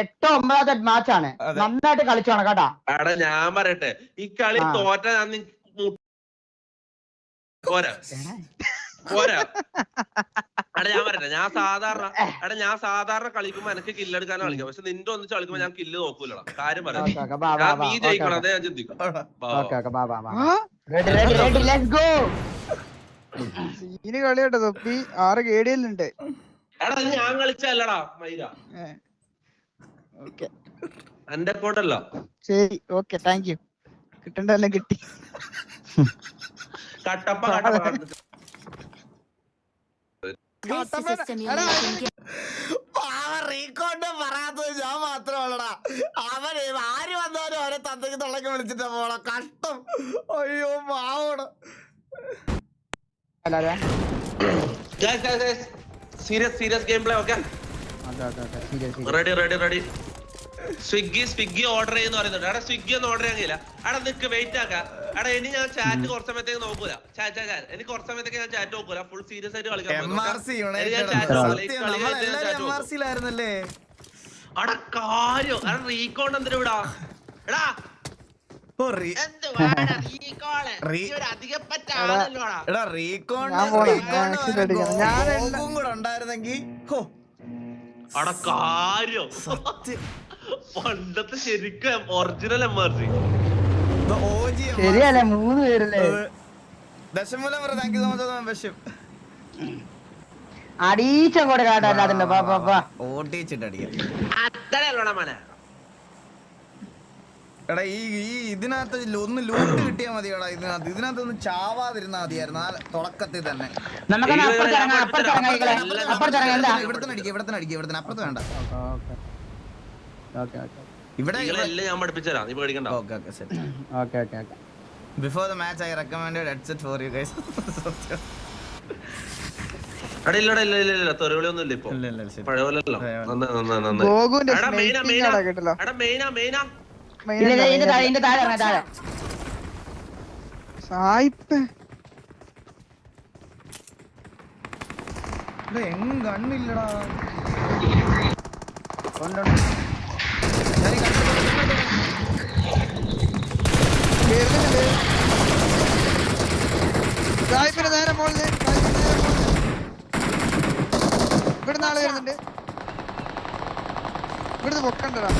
എട്ടോ ഒമ്പതാമത്തെ മാച്ചാണ് നന്നായിട്ട് കളിച്ചോണം കേട്ടാ. എടാ ഞാൻ പറയട്ടെ ഈ കളി. തോറ്റ പോരാ. പോരാ. എടാ ഞാൻ പറയട്ടെ ഞാൻ സാധാരണ എടാ ഞാൻ സാധാരണ കളിക്കുമ്പോ എനിക്ക് കില്ലെടുക്കാനാണ് കളിക്കാം. പക്ഷെ നിന്റെ ഒന്നിച്ച് കളിക്കുമ്പോ ഞാൻ കില്ല് നോക്കൂലടാ. കാര്യം പറയാം. ഓക്കെ ഓക്കെ ബാ ബാ ഞാൻ നീ ജയിക്കണം അതേ ഞാൻ ചിന്തിക്കും. സീന് കളി കേട്ടോ തൊപ്പി ആറ് കേടിയല്ലുണ്ട്. എടാ ഇത് ഞാൻ കളിച്ചല്ലടാ മൈര ഓക്കെ. എന്റെ അക്കൗണ്ടല്ല ശരി ഓക്കെ താങ്ക് യു. കിട്ടണ്ടല്ലോ കിട്ടി. കട്ടപ്പ. റീകോണ്ട് പറയാത്തത് ഞാൻ മാത്രമല്ലടാ. അവൻ ആര് വന്നാലും അവരെ തന്തയ്ക്ക് തള്ളക്ക് വിളിച്ചിട്ട് പോളെ കഷ്ടം. അയ്യോ പാവണം serious serious game play okay ready ready ready Swiggy Swiggy order ചെയ്യുന്ന പറയുന്നുണ്ട്. അവിടെ സ്വിഗ്ഗി ഒന്നും ഓർഡർ ചെയ്യാൻ കഴിയില്ല. അവിടെ നിക്ക് വെയിറ്റ് ആക്കാം. അവിടെ ഇനി ഞാൻ ചാറ്റ് കുറച്ച് സമയത്തേക്ക് നോക്കൂല. ചാ ചാ ചാ എനിക്ക് കുറച്ച് സമയത്തേക്ക് ഞാൻ ചാറ്റ് നോക്കൂല. ഫുൾ സീരിയസ് ആയിട്ട് കളിക്കാം എടാ കാര്യം. അവിടെ റീകോണ്ട് എന്തിനാ വിടാ എടാ പണ്ടത്തെ ശരിക്കും ഒറിജിനൽ എം ആർ സി. ശരിയല്ലേ? മൂന്ന് പേരല്ലേ? Dashamoolam thank you so much membership അടീച്ചം അടിക്കാം അത്രയല്ലോടാ മനെ. എടാ ഈ ഈ ഇതിനകത്ത് ഒന്ന് ലൂട്ട് കിട്ടിയാ എടാ ഇതിനകത്ത്. ഇതിനകത്ത് ഒന്ന് ചാവാതിരുന്നാ മതിയായിരുന്നു. ആ തുടക്കത്തിൽ തന്നെ. ഇവിടത്തെ അടിക്കുക ഇവിടത്തെ അടിക്കുക ഇവിടത്തെ അപ്പുറത്ത് വേണ്ട. ഓക്കെ ഓക്കെ ഇവിടെ നിങ്ങളെല്ലാം ഞാൻ പഠിപ്പിച്ചുതരാം. നീ പേടിക്കണ്ട. ഓക്കെ ഓക്കെ ശരി. Okay okay okay. Before the match I recommend headset for you guys ഗോകുന്റെ സായിപ്പ്. എങ്ങും കണ്ണില്ലടാ. കൊണ്ടുണ്ട് സായിപ്പിന് നേരെ മോളിൽ. ഇവിടുന്ന് ആൾ വരുന്നുണ്ട്. ഇവിടുന്ന് പൊക്കണ്ടടാ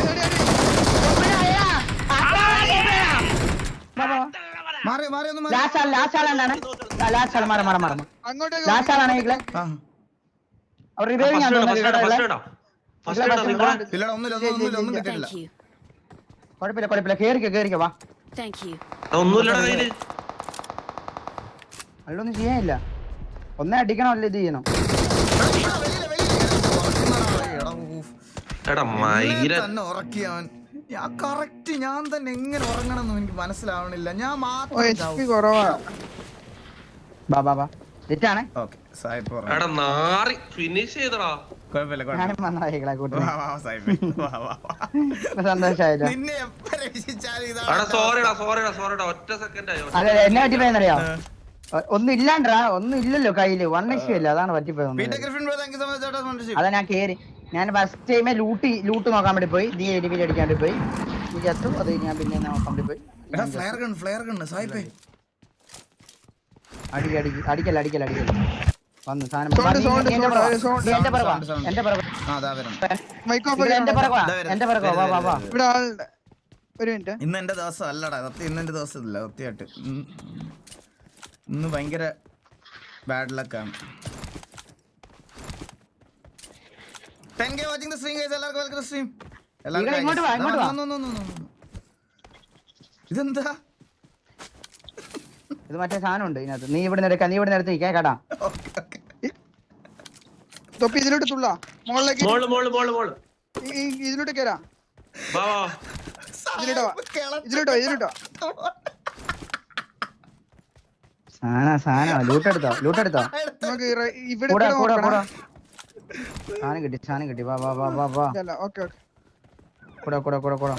എടി, എടി, എടി. മാറി മാറി ഒന്ന് മാറി ലാസ്റ്റ് ആൾ ആൾ മാറ. മാറ മാറ ആളാണ് അവർ ആണ്. കുഴപ്പമില്ല കുഴപ്പമില്ല. കേറിക്കോ കേറിക്കോ വാ. അതിലൊന്നും ചെയ്യാനില്ല. ഒന്നേ അടിക്കണം അല്ല ഇത് ചെയ്യണം. എടാ, മൈര ഉറക്കിയവൻ. ഞാൻ കറക്റ്റ് ഞാൻ തന്നെ എങ്ങനെ ഉറങ്ങണമെന്ന് എനിക്ക് മനസ്സിലാവണില്ല. ഞാൻ മാത്രം കുറവാ. ബാ ബാ ബാ. തെറ്റാണ്? ഓക്കെ സായിപ്പ് പറഞ്ഞു എടാ നാറി. ഫിനിഷ് ചെയ്തടാ. എന്നെ പറ്റിപ്പോയെന്നറിയോ ഒന്നും ഇല്ലാണ്ടാ ഒന്നും ഇല്ലല്ലോ കയ്യിൽ. വൺ ഇഷ്യൂ ഇല്ല അതാണ് പറ്റിപ്പോയത് അതാ ഞാൻ കേറി. ഞാൻ ഫസ്റ്റ് ടൈമേ ലൂട്ട് ലൂട്ട് നോക്കാൻ വേണ്ടി പോയി. നീ എലിമിൽ അടിക്കാൻ വേണ്ടി പോയി. നീ ചത്തു അത് ഞാൻ പിന്നെ നോക്കാൻ വേണ്ടി പോയി. ഫ്ലെയർ ഗൺ ഫ്ലെയർ ഗൺ സായിപ്പേ. അടി അടി അടിക്കല്ല അടിക്കല്ല അടിക്കല്ല വന്ന് സാധനം എന്റെ പുറകെ എന്റെ പുറകെ. എന്റെ പുറകെ ആ അതാ വരണം. മൈക്ക് ഓഫ് ഇവിടെ എന്റെ പുറകെ വാ. വാ, വാ വാ. വാ ഇവിടെ ആളുണ്ട് ഒരു മിനിറ്റ്. ഇന്ന് എന്റെ ദിവസം അല്ലടാ സത്യം ഇന്ന് എന്റെ ദിവസം ഇല്ല സത്യമായിട്ട്. ഇന്ന് ഇന്ന് ഭയങ്കര bad ലക്കാണ് ten K watching the stream guys എല്ലാവർക്കും വെൽക്കം സ്ട്രീം ഇവിടെ ഇങ്ങോട്ട് വാ, ഇങ്ങോട്ട് വാ. ഇതെന്താ? ഇത് മറ്റേ സാധനം ഉണ്ട് ഇതിനകത്ത്. നീ ഇവിടെ എടുക്കാം നീ ഇവിടെ എടുത്ത് നിൽക്കാൻ കേട്ടാ തൊപ്പി ഇതിലോട്ട് തുള്ളാ മുകളിലേക്ക് മോൾ മോൾ മോൾ മോൾ. ഇതിലോട്ട് കേറാ. വാ വാ. ഇതിലോട്ടോ ഇതിലോട്ടോ ഇതിലോട്ടോ സാധന സാധനം. ലൂട്ട് എടുത്തോ ലൂട്ട് എടുത്തോ. നമുക്ക് ഇവിടെ കൂടാ കൂടാ. സാധനം കിട്ടി സാധനം കിട്ടി. വാ വാ വാ വാ വാ. Okay okay. കൂടെ കൂടെ കൂടെ കൂടെ.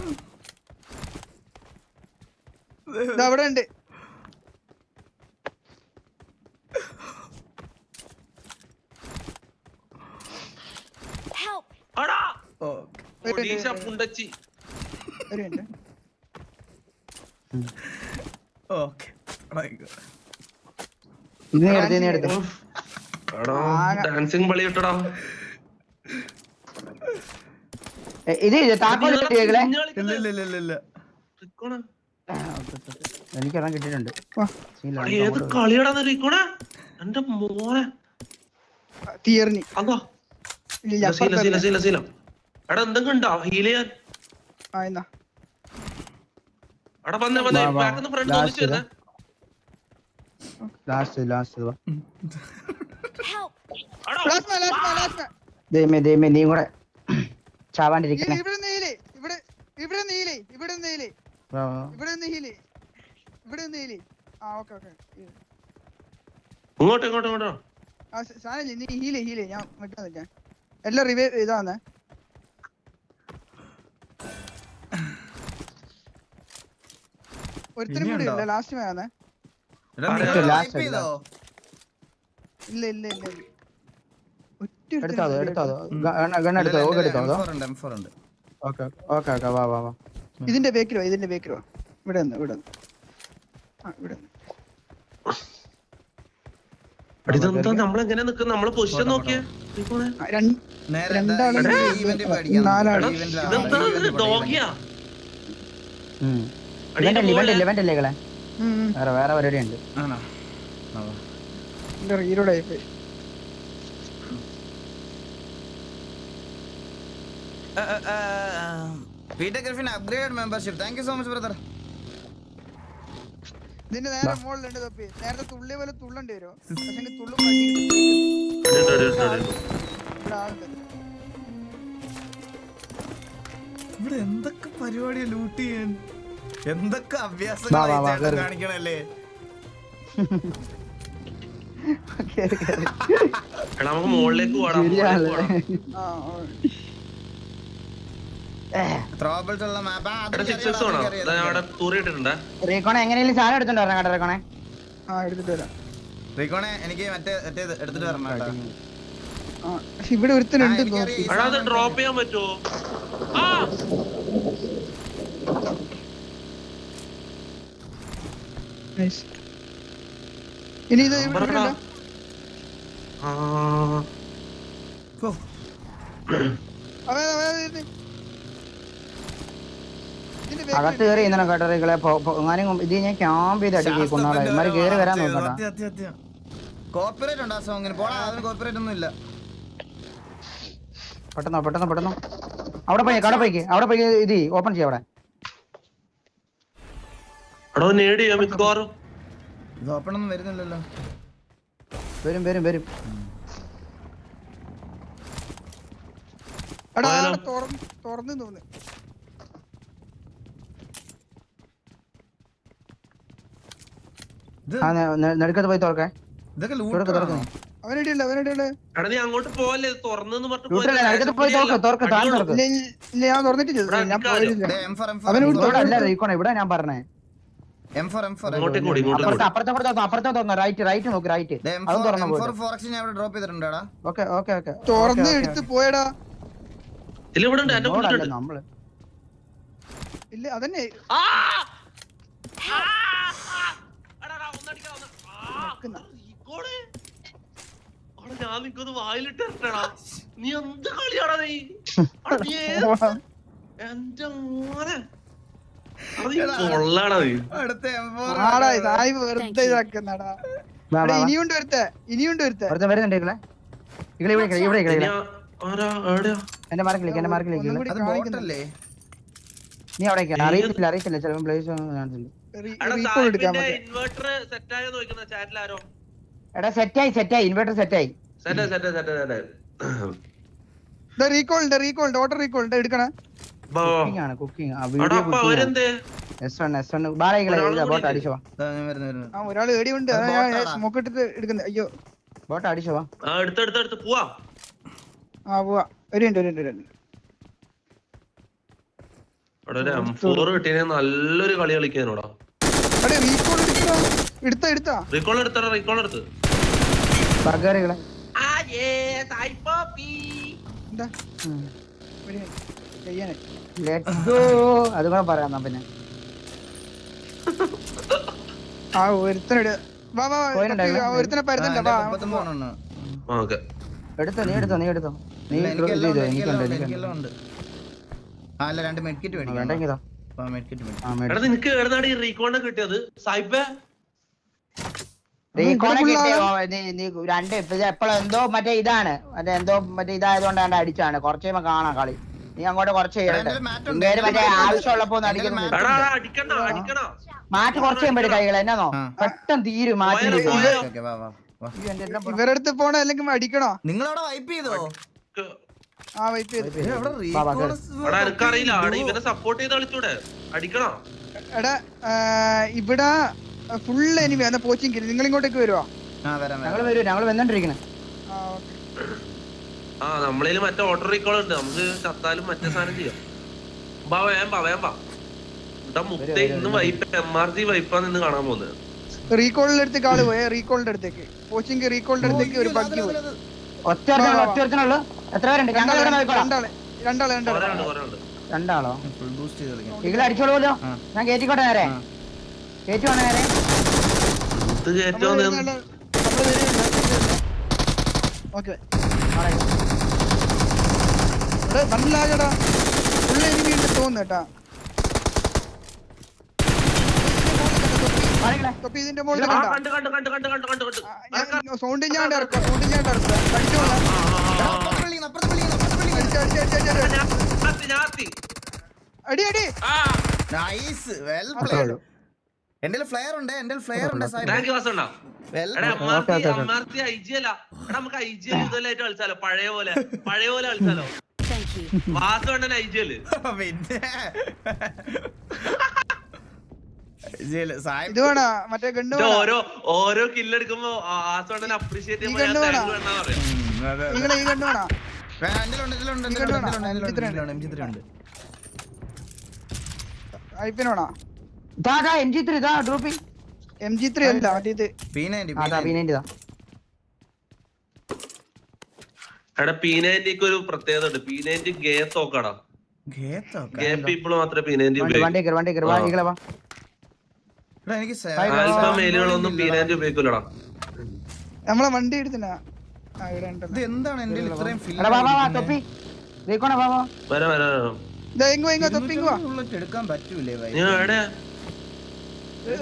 അവിടെ ഉണ്ട്. ഓക്കെ. നീ എടുത്ത് നീ എടുത്ത്. ഡാൻസിങ് പളി ഇട്ടടാ ഏ, ഇത് താക്കോൽ കിട്ടിയേകളെ ഇല്ല ഇല്ല ഇല്ല ഇല്ല. ഇല്ല എനിക്കൊരെണ്ണം കിട്ടിയിട്ടുണ്ട്. ഏത് അങ്ങോട്ട് പോ. കളിയടാ നിരീക്കോണേ എന്റെ മോനെ. തീയറിഞ്ഞി അതോ ഇല്ല സീല സീല സീല സീല എടാ എന്തെങ്കിലും ഉണ്ടോ? ഹീൽ ചെയ്യാൻ. എടാ വന്നേ വന്നേ. ബാക്കിന്ന് ഫ്രണ്ട് ഒന്നിച്ചു വരുന്നേ ലാസ്റ്റ് ലാസ്റ്റ് വാ Help! എടാ ലാസ്റ്റ് ലാസ്റ്റ് ലാസ്റ്റ് ദൈവമേ ദൈവമേ നീ കൂടെ ചാവാണ്ടിരിക്കണേ. ഇവിടെ നീലേ ഇവിടെ ഇവിടെ നീലേ ഇവിടെ നീലേ. ഇവിടെ ഹീലേ ഇവിടെ നീലേ ആ ഓക്കെ ഓക്കെ. ഇങ്ങോട്ട് ഇങ്ങോട്ട് ഇങ്ങോട്ടോ. ആ സാധനം നീ ഹീലേ ഹീലേ ഞാൻ മറ്റേ നിൽക്കാം. എല്ലാം റിവൈവ് ഇതാന്ന് ഒരുത്തരും കൂടി ഇല്ല. ലാസ്റ്റ് വേണേ? ഇല്ല ഇല്ല ഇല്ല. എടുത്തോ അതോ ഒരുത്തനും എടുത്തോ അതോ. ഉം. ഗണ്ണ ഇല്ല, എടുത്തോ ഇല്ല, ഓക്ക് ഇല്ല, എടുത്തോ അതോ? M4 ഉണ്ട്, M4 ഉണ്ട്. ഓക്കെ ഓക്കെ ഓക്കെ വാ വാ വാ. ഇതിന്റെ ബേക്കിലോ ഇതിന്റെ ബേക്കിലോ? ഇവിടെ നിന്ന് ഇവിടെ നിന്ന് ആ ഇവിടെ നിന്ന് എടാ, ഇതെന്താ നമ്മളെങ്ങനെ നിക്കുന്ന? നമ്മളെ പൊസിഷൻ നോക്കിയേ. നിരീക്കോണേ. ആ, രണ്ട് Peter Griffin upgrade membership thank you so much brother ഇതിന്റെ നേരെ മുകളിലുണ്ട് തപ്പി. നേരത്തെ തുള്ളി പോലെ തുള്ളണ്ടി വരുമോ പക്ഷെ തുള്ളു. ഇവിടെ എന്തൊക്കെ പരിപാടിയാ ലൂട്ട് ചെയ്യാൻ? എന്തൊക്കെ അഭ്യാസങ്ങൾ. കാണിക്കണല്ലേ? നമുക്ക് മുകളിലേക്ക് പോടാം എങ്ങനെയാലും സാധനം എടുത്തോണ്ട് വരണം കേട്ടോ റീക്കോണെ. റീക്കോണെ എനിക്ക് മറ്റേ മറ്റേ എടുത്തിട്ട് വരണം ആ ഇവിടെ ഒരുത്തനുണ്ട് ഡ്രോപ്പ് ചെയ്യാൻ പറ്റുമോ? ആ. നൈസ് ഇനി ഇത് ഇവിടെ ആ. ഓ, അതെ അതെ അകത്ത് കയറി ഇന്നലെ കേട്ടോ റീക്കളെ എങ്ങാനും ഇത് ഞാൻ ക്യാമ്പ് ചെയ്ത് അടിക്കി കേറി ഇമാര് കയറി വരാൻ നോക്കട്ടാ. സത്യം, സത്യം, സത്യം. കോർപ്പറേറ്റ് ഉണ്ട് ആ സോങ്ങിന് പോടാ അതിന് കോർപ്പറേറ്റ് ഒന്നും ഇല്ല പെട്ടെന്നോ പെട്ടെന്നോ പെട്ടെന്നോ. അവിടെ പോയി കട പോയിക്ക്. അവിടെ പോയി ഇത് ഓപ്പൺ ചെയ്യാം അവിടെ. ഇത് ഓപ്പൺ ഒന്നും വരുന്നില്ലല്ലോ. വരും വരും വരും. എടാ തുറന്ന് തുറന്നു തോന്നുന്നു ഇത് ആ നെ- നെ- നെടുക്കത്ത് പോയി തുറക്കേ ഇതൊക്കെ തുറക്ക് തുറക്ക് ലൂട്ട് നീ. അവനെടിയുണ്ട് അവനെടിയുണ്ട് എടാ നീ അങ്ങോട്ട് പോവല്ലേ തുറന്നെന്ന് പറഞ്ഞിട്ട് ലൂട്ടല്ലേ നെടുക്കത്ത് പോയി തുറക്ക് തുറക്ക് താൻ തുറക്ക് ഇല്ല ഇല്ല, ഇല്ല ഞാൻ തുറന്നിട്ടില്ല ഇവിടെ ഞാൻ നിൽക്കാലോ. പോയില്ല അവന് എം ഇവിടെ അല്ല റീക്കോണെ ഇവിടെ ഞാൻ പറഞ്ഞേ ഇങ്ങോട്ട് അപ്പുറത്തെ അപ്പുറത്തെ അപ്പുറത്തെ അപ്പുറത്തെ തുറന്നു ഫോർ എക്സ് ഞാൻ പറഞ്ഞേ ഡ്രോപ്പ് ചെയ്തിട്ടുണ്ടാടാ ഓക്കെ ഓക്കെ ഓക്കെ തുറന്ന് എടുത്ത് പോയടാ. ഇവിടെ ഇല്ല അതന്നെ ആ! ആ! എടാ, എടാ, ഒന്നടിക്കാം, ഒന്ന്. ആ! നിൽക്കുന്ന. ഞാൻ നിനക്കൊന്ന് വായിലിട്ട് ഇറക്കടാ. നീ എന്ത് കളിയാടാ നീ? എന്റെ മോനെ. ഇനിയുണ്ട് ഒരുത്തെ ഇനിയുണ്ട് ഒരുത്തെ വരുന്നുണ്ട് ഇവിടെ എന്റെ മാർക്കിലേക്ക് എന്റെ മാർക്കിലേക്ക് നീ അവിടെ? അറിയത്തില്ല അറിയത്തില്ല. ചിലപ്പോൾ പ്ലേസ് കാണിച്ചില്ല റീ- എടാ റീകോൾ എടുക്കാൻ ഇൻവെർട്ടർ സെറ്റ് ആയോ നോക്കുന്ന ചാറ്റിൽ ആരോ എടാ സെറ്റായി സെറ്റായി ഇൻവെർട്ടർ സെറ്റായി set set set set recall ഉണ്ട് റീകോൾ ഉണ്ട് ഓട്ടോ റീകോൾ ഉണ്ട് എടുക്കണ. കുക്കിംഗ് ആണ് കുക്കിംഗ് ആ വീഡിയോ ബോട്ട് അടിച്ചോ ദാ ആ ഒരാൾ അതാ ഞാൻ സ്മോക്ക് ഇട്ടിട്ട് എടുക്കുന്നത് അയ്യോ. ബോട്ട് അടിച്ചോ ആ എടുത്ത് എടുത്ത് എടുത്ത് പോവാ. ആ പോവാ. ഒരു മിനിറ്റ് ഒരു മിനിറ്റ്. അവിടെ ഒരു എം ഫോർ കിട്ടിയ നല്ലൊരു കളി കളിക്കാനോടാ. എടുത്താ? എടുത്താ എടുത്താ. റീകോൾ എടുത്തടാ റീകോൾ എടുത്ത്. അത് കൂടെ പറയാം പിന്നെ. ആ ഒരുത്തനെടു വാ വാ വാ, ഒരുത്തനെ പരുത്തണ്ട വാ എടുത്തോ നീ എടുത്തോ നീ എടുത്തോ. നീ എനിക്കുണ്ട് എനിക്കുണ്ട്. അല്ല രണ്ട് മെഡ്കിറ്റ് എടാ നിനക്ക് എവിടുന്നാണ് ഈ കിട്ടിയത്? സായിബേ കിട്ടിയ രണ്ട് എപ്പോഴും എന്തോ മറ്റേ ഇതാണ്. മറ്റേ എന്തോ മറ്റേ ഇതായതുകൊണ്ടാണ് അടിച്ചാണ് കുറച്ച് കഴിയുമ്പോ കാണാം കളി. നീ അങ്ങോട്ട് കുറച്ച് ചെയ്യട്ടെ എന്റെ മാറ്റം. ആവശ്യമുള്ളപ്പോ മാറ്റ് കുറച്ച് കഴിയുമ്പോ കൈകൾ എന്നാന്നോ? പെട്ടെന്ന് തീരും മാറ്റി പോയാലോ, ഓക്കേ, വാ, വാ, വാ. അയ്യോ, എന്റെ എല്ലാം ഇവരുടെ അടുത്ത് പോണോ? അല്ലെങ്കിൽ അടിക്കണോ? നിങ്ങളവിടെ വൈപ്പ് ചെയ്തോ? വൈപ്പ് എടാ എനിക്കറിയില്ല എടാ ഇവനെ സപ്പോർട്ട് ചെയ്ത് കളിച്ചൂടെ അടിക്കണോ എടാ ഇവിട ഫുൾ എനിമി എന്നാ പോച്ചിങ് നിങ്ങൾ ഇങ്ങോട്ടേക്ക് വരുവാ ആ വരാം ഞങ്ങൾ വരും ഞങ്ങൾ വന്നോണ്ടിരിക്കണേ ആ, ഓക്കേ. ആ നമ്മളേൽ മറ്റേ ഓട്ടോ റീകോൾ ഉണ്ട് നമുക്ക് ചത്താലും മറ്റേ സാധനം ചെയ്യാം ബാ വേം ബാ വേം ബാ ഇവിടെ മുത്ത ഇന്ന് വൈപ്പ് എം ആർ ജി വൈപ്പാന്ന് ഇന്ന് കാണാൻ പോകുന്നത് റീകോളിന്റെ അടുത്തേക്ക് ആൾ പോയേ റീകോളിന്റെ അടുത്തേക്ക് കോച്ചിങ് റീകോളിന്റെ അടുത്തേക്ക് ഒരു ബഗ്ഗി പോയി ഒറ്റ ഒറ്റ ഒറ്റ എത്ര പേരുണ്ട്? ഞങ്ങൾ ഇവിടെ നോക്കിക്കോളാം രണ്ടാൾ രണ്ടാൾ ഫുൾ ബൂസ്റ്റ് ചെയ്ത് കളിക്കാം. അടിച്ചോളൂല്ലോ. ഞാൻ കേറ്റിക്കോട്ടെ നേരെ. കേറ്റുവാണ് നേരെ. ഓക്കേ. എടാ ലാഗടാ ഫുൾ എനിമി ഉണ്ട് തോന്നുന്നു കേട്ടാ. പറയണേ ഇതിന്റെ മുകളിൽ ആ, കണ്ട? കണ്ട് കണ്ട് കണ്ട് കണ്ട് കണ്ട് കണ്ട്. കണ്ട് സൗണ്ട് ഞാൻ ഇറക്കാം. സൗണ്ട് ഞാൻ ഇറക്കാം അടി അടി well അത്രേ played. എന്റെ ഫ്ലെയർ ഉണ്ട് എന്റെ ഫ്ലെയർ ഉണ്ട്. വെൽ നമുക്ക് ഇതുപോലെയായിട്ട് കളിച്ചാലോ? പഴയ പോലെ പഴയ പോലെ കളിച്ചാലോ? പിന്നെ. ഓരോ ഓരോ കില്ലെടുക്കുമ്പോ ആസുണ്ണൻ അപ്രീഷിയേറ്റ് ചെയ്യുമ്പോ ഞാൻ ഈ എം ജി ത്രീ ഇതാ ഡ്രോപ്പി. എം ജി ത്രീ അല്ല മറ്റേ ഇത്. P90, അതാ P90. എടാ ഒരു പ്രത്യേകത ഉണ്ട്. ഗേ തോക്കടാ ഗേത്തോ, ഗേ പീപ്പിൾ മാത്രമേ പി ഉപയോഗിക്കൂ. ഉപയോഗിക്കൂലടാ. നമ്മളെ വണ്ടി എടുത്തിനാ? ഇത് എന്താണ് എന്റെ ഇത്രയും എടുക്കാൻ പറ്റൂലേ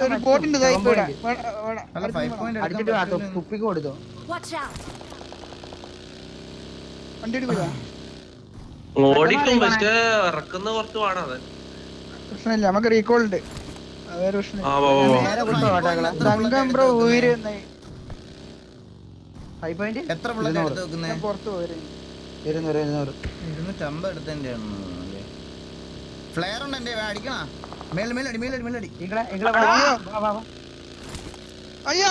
ഒരു ബോട്ടിന്റെ? തുപ്പിക്ക് കൊടുത്തോ. വണ്ടി ഓടിക്കും പക്ഷേ ഇറക്കുന്ന കുറച്ച് പാടാണ് പ്രശ്നമില്ല നമുക്ക് റീകോൾ ഉണ്ട്. അതൊരു പ്രശ്നം ആ വാ വാ വാ നേരെ Five കൊണ്ടോ point കേട്ടോ എത്ര bullet തങ്കം ബ്രോ എടുത്ത് ഊര് വെക്കുന്നെ? ഫൈവ് പോയിന്റ് എത്ര ബുള്ളറ്റ് എടുത്ത് വെക്കുന്നേ? ഞാൻ പുറത്ത് പോയി ഇരുന്നൂറ് ഇരുന്നൂറ്. ഇരുന്നൂറ്റമ്പത് എടുത്തതിന്റെ ഫ്ലെയർ ഉണ്ട് എന്റെ അടിക്കണ? മേൽ മേലടി മേലടി മേലടി ഈകളെ വാ അയ്യോ. വാ വാ വാ. അയ്യോ!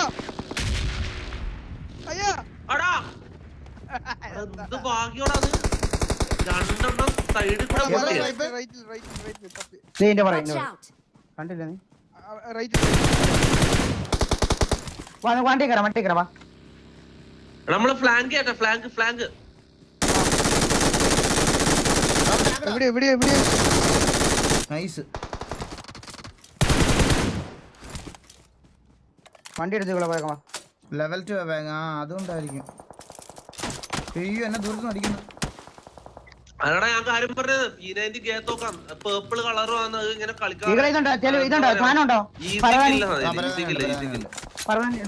അയ്യോ! അടാ! എന്ത് ഭാഗ്യോടാ അത്? രണ്ടെണ്ണം സൈഡിൽ കൂടെ നീ പറയുന്നു കണ്ടില്ല നീ? വണ്ടി കയറാം വണ്ടി കയറാം നമ്മൾ ഫ്ലാങ്ക് ചെയ്യട്ടെ ഫ്ലാങ്ക് ഫ്ലാങ്ക് എവിടെ എവിടെ എവിടെ? നൈസ് വണ്ടി ലെവൽ ടു ആ അതുകൊണ്ടായിരിക്കും. അയ്യോ എന്നെ ദൂരത്ത് അടിക്കുന്നു. അതാടാ ഞാൻ കാര്യം പറഞ്ഞത്. പേർപ്പിൾ കളർ വന്ന് ഇങ്ങനെ കളിക്കാൻ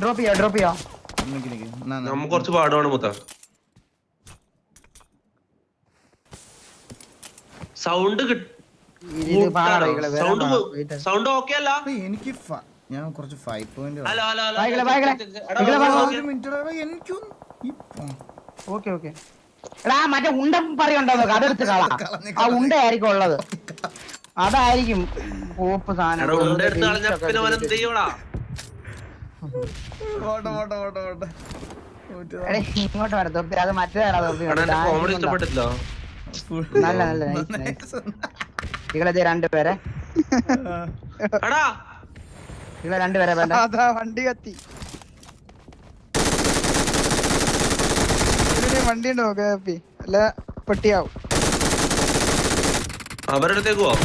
ഡ്രോപ്പ് ചെയ്യോ ഡ്രോപ്പ് ചെയ്യോ? നമുക്ക് കുറച്ച് പാടുവാണ് മുത്ത. സൗണ്ട് സൗണ്ട് സൗണ്ട് ഓക്കെ അല്ല? എനിക്ക് ഞാൻ കുറച്ച് ഫൈവ് പോയിന്റ് എനിക്കും ഓക്കെ ഓക്കെ. എടാ മറ്റേ ഉണ്ട പറയണ്ടോ അതെടുത്ത് കളാ. ആ ഉണ്ട ആയിരിക്കും ഉള്ളത്. അതായിരിക്കും പോപ്പ് സാധനം. ഇങ്ങോട്ട് തൊപ്പി. അത് തൊപ്പി. നല്ല നല്ല രണ്ടുപേരെ രണ്ടുപേരെ വേണ്ട. വണ്ടി കത്തി. വണ്ടി ഉണ്ടോ അല്ല പെട്ടിയാവും. അവരുടെ അടുത്തേക്ക് പോവാം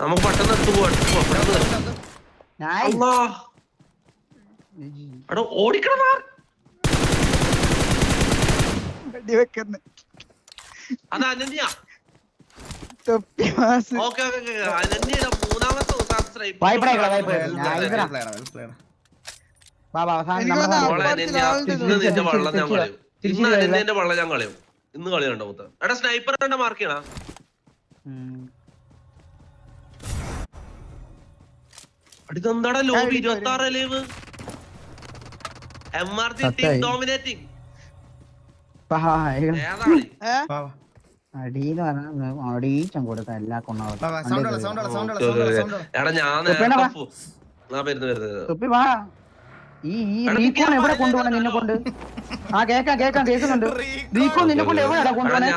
നമുക്ക് പെട്ടെന്ന് എടുത്ത് പോവാം ഓടിക്കണം വെടി വെക്കുന്നു. അത് അനന്യ. തൊപ്പി മാസ്. ഓക്കെ ഓക്കെ അനന്യയുടെ മൂന്നാമത്തെ ഇന്ന് തിരിച്ച് ഞാൻ കളയും ഇന്ന് കളി കണ്ടോ മുത്ത. എടാ സ്നൈപ്പർ എന്റെ മാർക്ക് ചെയ്യണ. ഉം. ലോബി ഇരുപത്തി ആറ് leave? M R C team dominating എടാ ഞാൻ ഈ ഈ റീക്കോൺ എവിടെ കൊണ്ടുപോകണം നിന്നെ കൊണ്ട്? ആ കേക്കാം കേക്കാം കേൾക്കുന്നുണ്ട്. റീക്കോൺ. നിന്നെ കൊണ്ട് എവിടെയാ എടാ കൊണ്ടുപോകണേ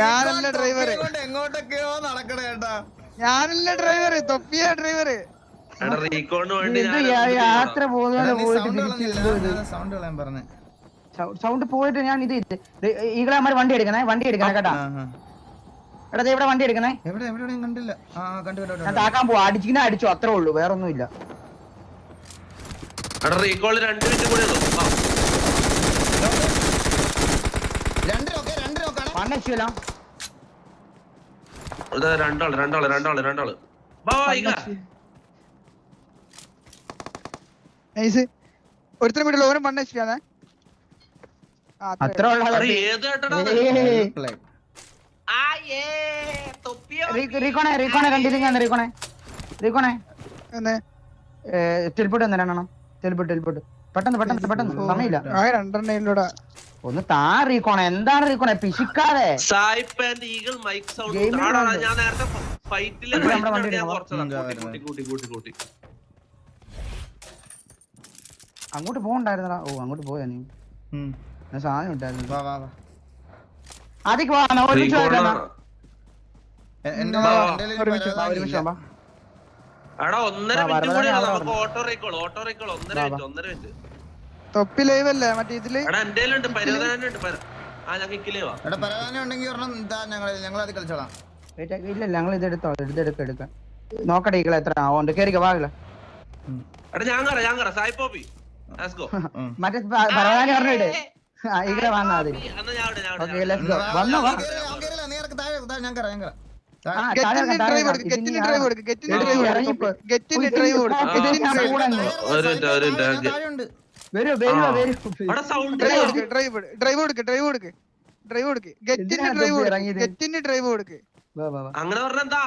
ഞാനല്ല ഡ്രൈവർ എങ്ങോട്ടൊക്കെയോ നടക്കണ കേട്ടാ ഞാനല്ല ഡ്രൈവർ തൊപ്പിയ ഡ്രൈവർ എടാ റീകോണിന് വേണ്ടി ഞാൻ യാത്ര? പോകുന്ന പോയിട്ട് sound കളയാൻ പറഞ്ഞു. സൗണ്ട് പോയിട്ട് ഞാൻ ഇത് ഈകളമാര് വണ്ടി എടുക്കണേ വണ്ടി എടുക്കണേ കേട്ടാ. എടാ ദേ ഇവിടെ വണ്ടി എടുക്കണേ. എവിടെ കണ്ടില്ല. താക്കാൻ പോവാ. അടിച്ചിങ്ങനെ അടിച്ചു അത്രേ ഉള്ളൂ. വേറൊന്നും ഇല്ല എടാ റീകോളിൽ രണ്ട് മിനിറ്റ് കൂടെ ഉള്ളൂ. രണ്ടാൾ രണ്ടാൾ രണ്ടാൾ രണ്ടാൾ. ഒരുത്തരം വീട്ടിൽ ഓരോ മണ്ണ് വെച്ചിട്ടാണ് അത്ര റീക്കോണെ കണ്ടിരിക്കാൻ റീക്കോണെ റീക്കോണെ എന്ന് ടെലിപ്പോട്ട് തന്നെ രണ്ടെണ്ണം. ടെലിപ്പോട്ട് ടെലിപ്പോട്ട് പെട്ടെന്ന് പെട്ടെന്ന് പെട്ടെന്ന്. സമയമില്ല. രണ്ടെണ്ണയിലൂടെ ഒന്ന് താ റീക്കോണ എന്താണ് റീക്കോണ പിശിക്കാതെ. സായിപ്പ് ആൻഡ് ഈഗിൾ മൈക്ക് സൗണ്ട്. ഞാൻ നേരത്തെ ഫൈറ്റിലെ അങ്ങോട്ട് പോകണ്ടായിരുന്നടാ. ഓ അങ്ങോട്ട് പോയാ നീ. ഞാൻ സാധനം ഉണ്ടായിരുന്നു വാ വാ വാ. ആദ്യം വാ എന്നാ ഒരുമിച്ച് വാ, ഒരുമിച്ച് വാ, തൊപ്പി ലൈവ് അല്ലേ മറ്റേ ഇതിൽ എടാ എന്റെ ഉണ്ട് പര ആ ഞാൻ കിക്കിലേ വാ എടാ പരവതാനി ഉണ്ടെങ്കിൽ ഒരെണ്ണം ഇതാ ഞങ്ങൾ ഇല്ല ഇത് എടുത്തോ ഇതെടുക്ക എടുക്കാം നോക്കട്ടെ ഈകളെ എത്ര ആവുണ്ട് കേറിക്ക വാകില്ല എടാ ഞാൻ കറ ഞാൻ കറ സായി ലെറ്റ്സ് ഗോ ഉം. മറ്റേ പരവാനി പറഞ്ഞിട്ട് ഞാൻ അവിടെ, ഓക്കെ ലെറ്റ്സ് ഗോ വന്നോ വാ ഞാൻ കയറാം ഞാൻ കയറാം ഡ്രൈവ്. കൊടുക്ക് ഡ്രൈവ് കൊടുക്ക് ഡ്രൈവ് കൊടുക്ക് പോ. ഗെറ്റിന് ഉയ്യ്, ഡ്രൈവ് കൊടുക്ക് ആ, ഗെറ്റിന് ഞാൻ ഡ്രൈവ് കൂടെ കൊടുക്ക്. അങ്ങനെ പറഞ്ഞെന്താ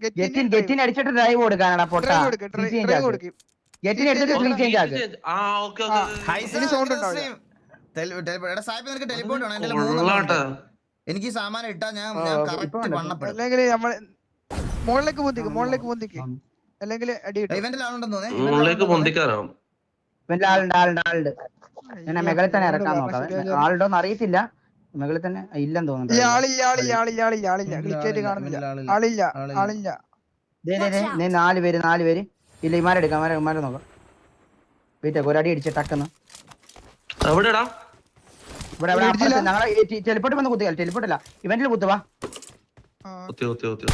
ഗെറ്റിൻ ഗെറ്റിൻ അടിച്ചിട്ട് ഡ്രൈവ് കൊടുക്കാനാടാ പൊട്ടാ. ഡ്രൈവ് കൊടുക്ക് ഗെറ്റിൻ എടുത്തിട്ട് സ്വിംഗ് ചേഞ്ച് ആക്ക് ആ ഓക്കേ ഓക്കേ. ഓക്കെ സൗണ്ട് ഇതിന് sound നിനക്ക് ഉണ്ടാവില്ല. ടെലി- ടെലി- എടാ സായിപ്പ് നിനക്ക് ടെലിപ്പോർട്ട് വേണം. എന്റെ ഉണ്ട്. എനിക്ക് ഈ സാമാനം ഇട്ടാ ഞാൻ അല്ലെങ്കിൽ നമ്മൾ മുകളിലേക്ക് പൊന്തിക്ക് മുകളിലേക്ക് പൊന്തിക്ക്. അല്ലെങ്കിൽ അടി ഇവന്റിൽ ആളുണ്ടെന്ന് തോന്നുന്നു? മുകളിലേക്ക് പൊന്തിക്കാനോ ഇവന്റെ ആളുണ്ട് ആളുണ്ട് ആളുണ്ട്. ഞാൻ മെകളിൽ തന്നെ ഇറക്കാൻ നോക്കാം. അറിയത്തില്ല. മെകളിൽ തന്നെ ഇല്ലെന്ന് തോന്നുന്നു ആളില്ല. കാണുന്നില്ല. ആളില്ല. ആളില്ല ദേ, ദേ, ദേ, ദേ, നാല് പേര് നാല് പേര്. ഇല്ല ഇമാരെടുക്കാം ഇമാരെ ഇമാരെ നോക്കാം. വീട്ടെ ഒരടി അടിച്ച് ടക്കുന്നു എവിടെടാ ഇവിടെ ഇവിടെ? അപ്പുറത്ത് ഞങ്ങളെ ടെലിപ്പോട്ട് വന്ന് കുത്തിയാൽ ടെലിപ്പോട്ടല്ല ഇവന്റിൽ കുത്തുവാ കുത്തി കുത്തി കുത്തി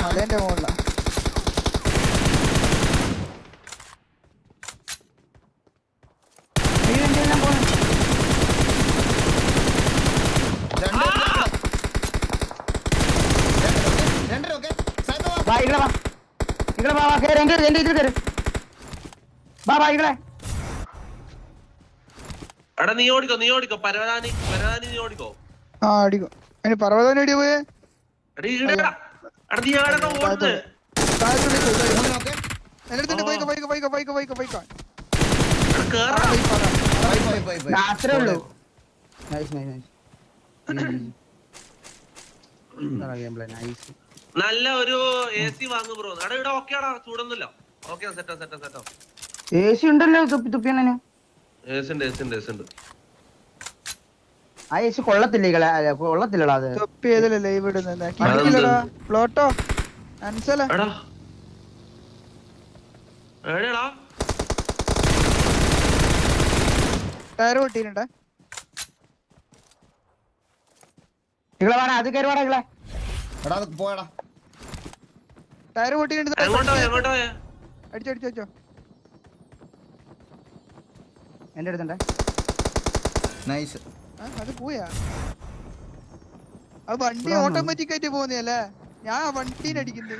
മലേന്റെ മുകളിലാ ഇങ്ങളെ വാ. ഇങ്ങളെ വാ കേറ് എന്റെ ഇതിൽ കയറ് വാ വാ ഇങ്ങളെ. എടാ നീ ഓടിക്കോ നീ ഓടിക്കോ. പരവതാനി പരവതാനി നീ ഓടിക്കോ. ആ അടിക്കും അതിന് പർവതം അടി പോയേ? എടാ ഈടെടാ എടാ നീ ഓടുന്നത് താഴത്തോട്ട് അടുത്തുണ്ട് എടാ കേറാ. അത്രേ ഉള്ളൂ. നൈസ് നൈസ് നൈസ് നൈസ് നല്ല ഒരു എ സി വാങ്ങു ബ്രോ എടാ ഇവിടെ ഓക്കെ ആടാ. ചൂടൊന്നുമില്ല. ഓക്കെ സെറ്റോ സെറ്റോ സെറ്റോ എ സി ഉണ്ടല്ലോ തുപ്പി തുപ്പിയണ്ണന് ആ കൊള്ളത്തില്ല കൊള്ളത്തില്ലടാ അത്. തൊപ്പി ഏതല്ലേ ലൈവ് ഇടുന്നത് കിട്ടില്ലടാ പ്ലോട്ടോ അൻസല എടാ. ടയർ പൊട്ടിയിട്ടുണ്ട്. ഇങ്ങളെ വേണം അത് കയറി വേണം ഇങ്ങളെ. എടാ അത് പോയടാ. ടയർ പൊട്ടിയിട്ടുണ്ട്. അടിച്ചോ. എന്റെ അടുത്തുണ്ടേ. നൈസ്. അത് പോയാ? അത് വണ്ടി ഇവിടെ? ഓട്ടോമാറ്റിക് ആയിട്ട് പോകുന്നല്ലേ ഞാൻ വണ്ടി വണ്ടീനെ അടിക്കുന്നത്.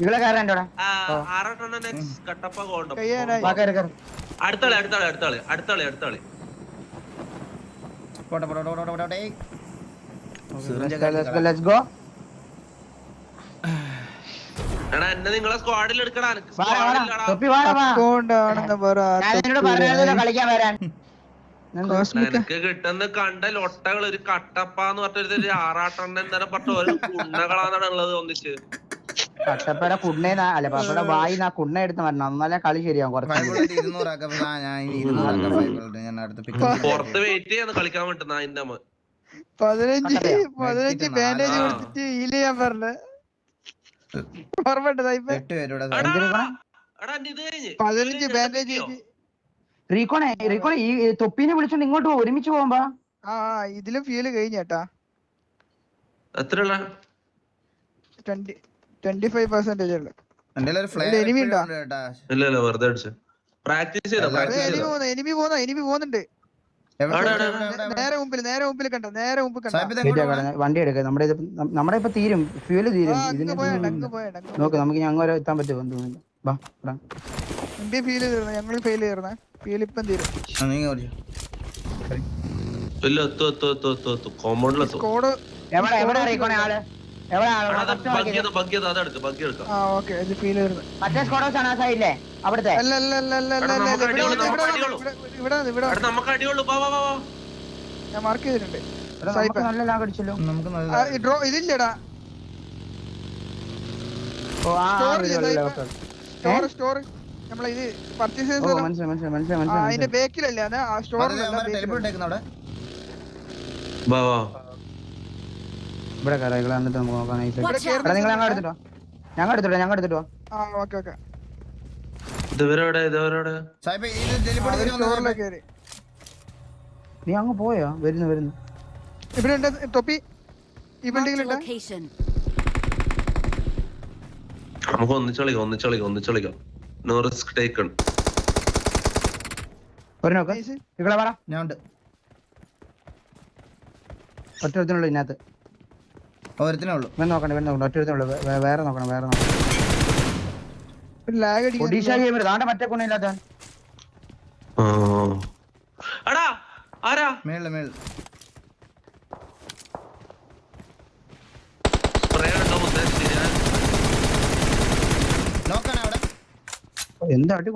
ഇങ്ങളെ കയറാൻ എന്റെ ആ, ആറെട്ടെണ്ണം നെക്സ്റ്റ് കട്ടപ്പ കോണ്ടം. കയ്യാനായി. വാ കയറി കയറി. അടുത്താളി അടുത്താളി അടുത്താളി അടുത്താളി അടുത്താളി. പോട്ടെ പോട്ടെ പോട്ടെ പോട്ടെ പോട്ടെ ലെറ്റ്സ് ഗോ ലെറ്റ്സ് ഗോ എടാ എന്നെ നിങ്ങളെ സ്ക്വാഡിൽ എടുക്കടാ എനിക്ക് വാ squad വാ ഇല്ലടാ. തൊപ്പി വാ വാ അതുകൊണ്ടാണെന്ന് പറ ഞാൻ നിന്നോട് പറഞ്ഞല്ലോ കളിക്കാൻ വരാൻ. നിനക്ക് കിട്ടുന്ന കണ്ട ലൊട്ടകൾ ഒരു കട്ടപ്പ എന്ന് പറഞ്ഞൊരു ഒരു ആറാട്ടെണ്ണം പറഞ്ഞ ഒരു കുണ്ണകളാണ് ഉള്ളത് ഒന്നിച്ച്. കട്ടപ്പര കുണ്ണേന്നാ അല്ല പപ്പയുടെ വായി നാ കുണ്ണ എടുത്ത് വരണം. എന്നാലേ കളി ശരിയാവും കുറച്ച് പുറത്ത് വെയിറ്റ് ചെയ്യാന്ന് കളിക്കാൻ പറ്റുന്ന അതിന്റെ അമ്മ പതിനഞ്ച് പതിനഞ്ച് ബാൻഡേജ് കൊടുത്തിട്ട് ഹീൽ ചെയ്യാൻ പറഞ്ഞ. പതിനഞ്ച് ഇത് ബാൻഡേജ് കഴിഞ്ഞ്. റീക്കോണെ റീക്കോണെ ഈ ഈ തൊപ്പീനെ വിളിച്ചോണ്ട് ഇങ്ങോട്ട് പോ, ഒരുമിച്ച് പോകുമ്പോ. ആ ആ, ഇതിലും ഫീൽ കഴിഞ്ഞേട്ടാ ട്വന്റി ഫൈവ് പെർസെന്റേജ് ഉള്ളു. enemy ഉണ്ടോ? പ്രാക്ടീസ് എനിമി എനിമി പോകുന്നു എനിമി പോകുന്നുണ്ട്. നേരെ മുമ്പിൽ നേരെ മുമ്പിൽ കണ്ടോ? നേരെ മുമ്പിൽ കണ്ടോ? വണ്ടി എടുക്ക. നമ്മുടെ ഇത് നമ്മുടെ ഇപ്പൊ തീരും. ഫ്യൂൽ തീരും. ഇതിന് നോക്ക് നമുക്ക് ഞങ്ങൾ എത്താൻ പറ്റുമോ? എന്ന് തോന്നുന്നില്ല വാ ഇവിടെ. എന്റെ ഫീൽ തീർന്നു? ഞങ്ങൾ ഫെയിൽ തീർന്ന. ഫീൽ ഇപ്പം തീരും. കോമ്പൗണ്ടിലെത്തും എവിടെ എവിടെ ആൾ? മാറ്റി മറ്റേ സ്കോഡോസ് ആണ് ആ സൈഡിലെ അവിടുത്തെ? ഞാൻ മാർക്ക് ചെയ്തിട്ടുണ്ട്. നല്ല ലാഗ് അടിച്ചല്ലോ. ഇതില്ലടാ. സ്റ്റോർ സ്റ്റോർ നമ്മളെ ഇത് പർച്ചേസ് അതിന്റെ ബേക്കിലല്ലേ അത് സ്റ്റോറിലല്ല ടെലിപ്പോർട്ട് ഇട്ടേക്കുന്ന അവിടെ വാ വാ ഇവിടെ കയറാം ഇവിടെ വന്നിട്ട് നമുക്ക് നോക്കാം നൈസ് ഇവിടെ നിങ്ങൾ ഞങ്ങൾ എടുത്തിട്ടോ? ഞങ്ങൾ എടുത്തിട്ടോ ഞങ്ങൾ എടുത്തിട്ടോ? ആ ഓക്കെ ഓക്കെ. ഇതുവരെവിടെ ഇതുവരെവിടെ സാഹിബ് ഇത് ടെലിപ്പോർട്ട് ചെയ്ത് വന്നോ, സ്റ്റോറിലേക്ക് കയറി നീ അങ്ങ് പോയോ? വരുന്നു വരുന്നു. ഇവിടെ ഉണ്ട് തൊപ്പി. ഈ. നമുക്ക് ഒന്നിച്ച് കളിക്കാം ഒന്നിച്ച് കളിക്കാം ഒന്നിച്ച് കളിക്കാം. നോ റിസ്ക് ടേക്കൺ ഒരു നോക്ക്. ഇവിടെ പറ. ഞാൻ ഉണ്ട്. ഒറ്റ ഒരുത്തിനുള്ളൂ ഇതിനകത്ത്. ഒരുത്തിനേ ഉള്ളൂ. ഇവൻ നോക്കണ്ട ഇവൻ നോക്കണ്ട ഒറ്റ വേ- വേറെ നോക്കണം വേറെ നോക്കണം. ഒരു ലാഗ് ഒഡീഷ അടിക്കുന്നു ഗെയിമർ താണ്ട മറ്റേ കൊണ്ടില്ലാത്ത അടാ ആരാ? മേളിൽ മേളിൽ. എന്താ അടി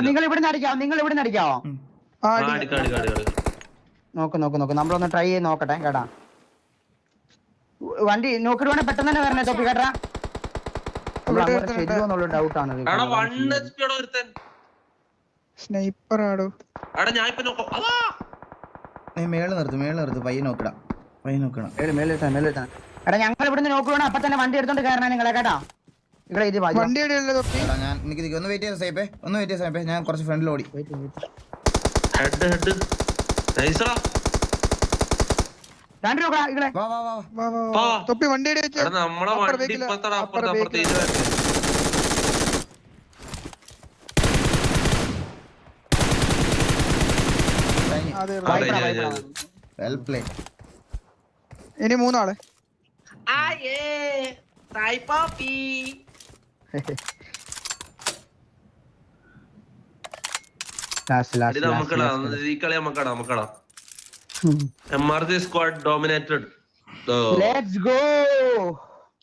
നിങ്ങൾ ഇവിടെ അടിക്കാവോ? നിങ്ങൾ ഇവിടെ അടിക്കാവോ? നോക്ക് നോക്ക് നോക്ക്. നമ്മളൊന്ന് ട്രൈ ചെയ്ത് നോക്കട്ടെ കേട്ടാ വണ്ടി നോക്കിട്ട് വേണേ പെട്ടെന്ന് തന്നെ വരണേ തൊപ്പി കേട്ടാ. നമ്മൾ ഇവിടെ അങ്ങോട്ട് ഒരുത്തനുണ്ട്. ശരിയോ എന്നുള്ള എടാ വൺ എച്ച് പിയുടെ സ്നൈപ്പർ ആടോ എടാ ഞാൻ ഇപ്പൊ നോക്കാം. അതാ. നീ മേളിൽ നിർത്ത് നിർത്ത്. പയ്യ നോക്കടാ. പയ്യ നോക്കണം. എടാ ഞങ്ങൾ ഇവിടുന്ന് നോക്കുവാണ് അപ്പൊ തന്നെ വണ്ടി എടുത്തോണ്ട് കയറണേ നിങ്ങളെ കേട്ടാ. ഇവിടെ ഇത്. വണ്ടി ഒന്ന് വെയിറ്റ് ചെയ്ത് സേപ്പേ ഒന്ന് വെയിറ്റ് ചെയ്ത് സേപ്പേ ഞാൻ കുറച്ച് ഫ്രണ്ടിൽ ഓടി. Head head. വാ. തൊപ്പി വണ്ടി നമ്മളെ വണ്ടി ഇപ്പത്തട അപ്പുറ അപ്പുറത്ത് അപ്പുറത്ത് back ൽ. ഇത് കഴിഞ്ഞു അതെ. ആ, ഏ. വായിക്കടാ. കഴിഞ്ഞു. വെൽ പ്ലേ ഇനി മൂന്നാൾ Last, last, ഇത് last, നമുക്കടാ last. ഈ കളി. നമുക്കടാ നമുക്കടാ. M R G squad dominated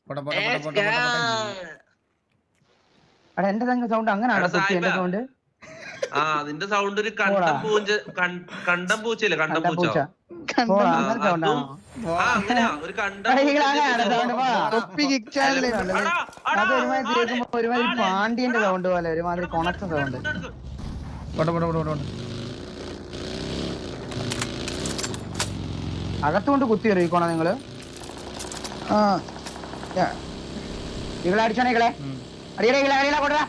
പോട്ടെ പോട്ടെ എടാ എന്റെ സൗണ്ട് അങ്ങനെ എടാ, തൊപ്പി എന്റെ സായിപ്പാ. സൗണ്ട് ആ അതിന്റെ സൗണ്ട് ഒരു കണ്ടം പൂഞ്ച കണ്ടം പൂച്ചയില്ലേ? കണ്ടം പൂച്ച. അടാ, അടാ, ഒരുമാതിരി. പാണ്ഡ്യന്റെ സൗണ്ട് പോലെ ഒരുമാതിരി കൊണക്ക സൗണ്ട്. പോട്ടെ പോട്ടെ പോട്ടെ പോട്ടെ. അകത്തുകൊണ്ട് കുത്തി എറിയിക്കോണോ നിങ്ങൾ? ഇകളെ അടിച്ചാണ് ഇകളെ. അടിയടെ ഇകളെ അടിയടെ കൊണ്ടുവാ.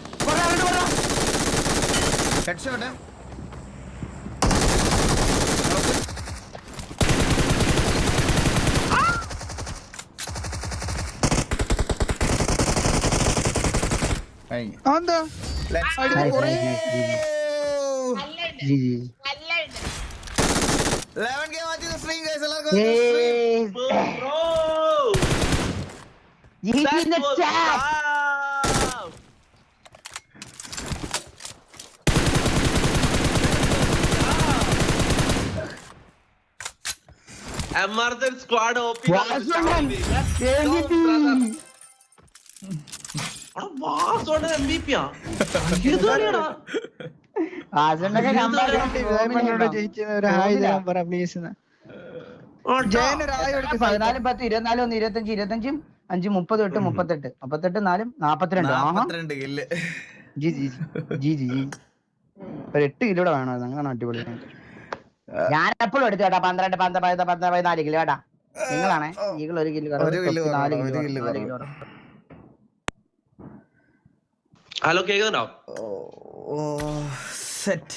ഹെഡ്ഷോട്ട് കഴിഞ്ഞു. ആ, जी जी Eleven game आती तो swing guys, Eleven game. Bro, he in the trap. Emergent squad OP. MVP. अरे वाह सोने MVP आ ये तो नहीं ना പതിനാലും പത്ത് ഇരുപത്തിനാലും ഒന്ന് ഇരുപത്തഞ്ച് ഇരുപത്തഞ്ചും അഞ്ച് മുപ്പത് എട്ട് മുപ്പത്തെട്ട്. മുപ്പത്തെട്ട് നാലും നാപ്പത്തിരണ്ട്. ആഹാ. നാപ്പത്തിരണ്ട് kill G G G G G ഒരു എട്ട് കിലോ വേണമായിരുന്നു. അങ്ങനെ അടിപൊളി ഞാൻ എപ്പോഴും എടുത്തു കേട്ടാ പന്ത്രണ്ട് പന്ത്രണ്ട് പന്ത്രണ്ട് പതിനാല് കിലോ കേട്ടാ. നിങ്ങളാണേ. ഈകൾ ഒരു കിലോ ഒരു കിലോ നാല് കിലോ നാല്. കിലോ ഹലോ കേക്കുന്നുണ്ടോ ഓ സെറ്റ്